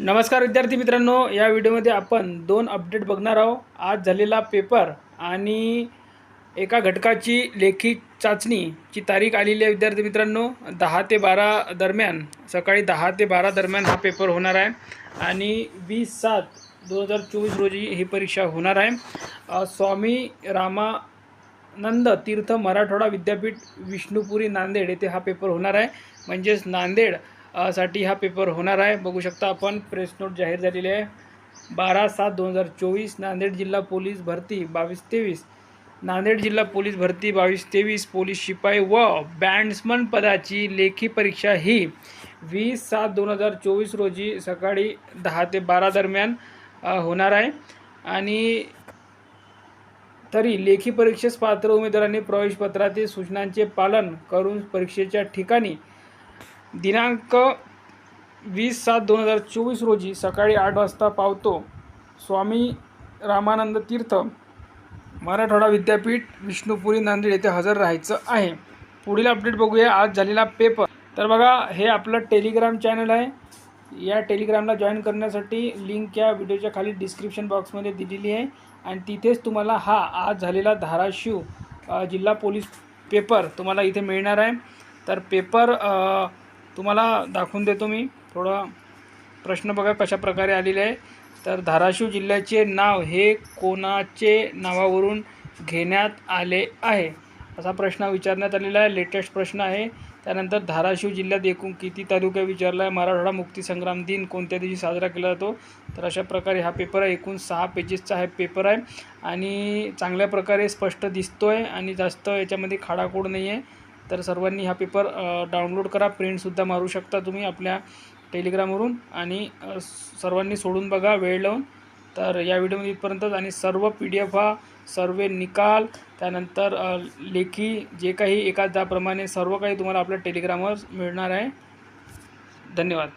नमस्कार विद्यार्थी मित्रांनो या व्हिडिओमध्ये आपण दोन अपडेट बघणार आहोत. आज झालेला पेपर आणि एका घटकाची लेखी चाचणीची तारीख आलेली आहे विद्यार्थी मित्रांनो दहा ते बारा दरम्यान. सकाळी दहा ते बारा दरम्यान हा पेपर होणार आहे आणि वीस सात दोन हजार चोवीस रोजी ही परीक्षा होणार आहे. स्वामी स्वामी रामानंद तीर्थ मराठवाडा विद्यापीठ विष्णुपुरी नांदेड येथे हा पेपर होणार आहे. म्हणजेच नांदेड साठी हा पेपर होणार आहे. बघू शकता आपण प्रेस नोट जाहीर झालेली आहे. बारा सात दोन हजार चोवीस नांदेड जिल्हा पोलीस भरती बावीस तेवीस. नांदेड जिल्हा पोलीस भरती बावीस तेवीस. पोलीस शिपाई व बँड्समन पदाची लेखी परीक्षा ही वीस सात दोन हजार चोवीस रोजी सकाळी दहा ते बारा दरम्यान होणार आहे. आणि तरी लेखी परीक्षेस पात्र उमेदवारांनी प्रवेशपत्रातील सूचनांचे पालन करून परीक्षेच्या ठिकाणी दिनांक वीस सात दोन हजार चोवीस रोजी सकाळी आठ वाजता पावतो स्वामी रामानंद तीर्थ मराठवाडा विद्यापीठ विष्णुपुरी नांदेड येथे हजर राहायचं आहे. पुढील अपडेट बघूया. आज झालेला पेपर तर बघा हे आपलं टेलिग्राम चॅनल आहे. या टेलिग्रामला जॉईन करण्यासाठी लिंक या व्हिडिओच्या खाली डिस्क्रिप्शन बॉक्समध्ये दिलेली आहे. आणि तिथेच तुम्हाला हा आज झालेला धाराशिव जिल्हा पोलीस पेपर तुम्हाला इथे मिळणार आहे. तर पेपर तुम्हाला दाखवून देतो मी. थोडा प्रश्न बघा कशा प्रकारे आलेले आहे. तर धाराशिव जिल्ह्याचे नाव हे कोणाचे नावावरून घेण्यात आले आहे? असा प्रश्न विचारण्यात आलेला आहे. लेटेस्ट प्रश्न आहे. त्यानंतर धाराशिव जिल्ह्यात एकूण किती तालुका विचारला आहे? मराठवाडा मुक्तीसंग्राम दिन कोणत्या दिवशी साजरा केला जातो? तर अशा प्रकारे हा पेपर आहे. एकूण सहा पेजेसचा हा पेपर आहे. आणि चांगल्या प्रकारे स्पष्ट दिसतो आहे आणि जास्त याच्यामध्ये खाडाखोड नाही आहे तर सर्वांनी हा पेपर डाउनलोड करा. प्रिंटसुद्धा मारू शकता तुम्ही आपल्या टेलिग्रामवरून. आणि सर्वांनी सोडून बघा वेळ लावून. तर या व्हिडिओमध्ये इथपर्यंतच. आणि सर्व पी डी एफ हा सर्व निकाल त्यानंतर लेखी जे काही एका सर्व काही तुम्हाला आपल्या टेलिग्रामवर मिळणार आहे. धन्यवाद.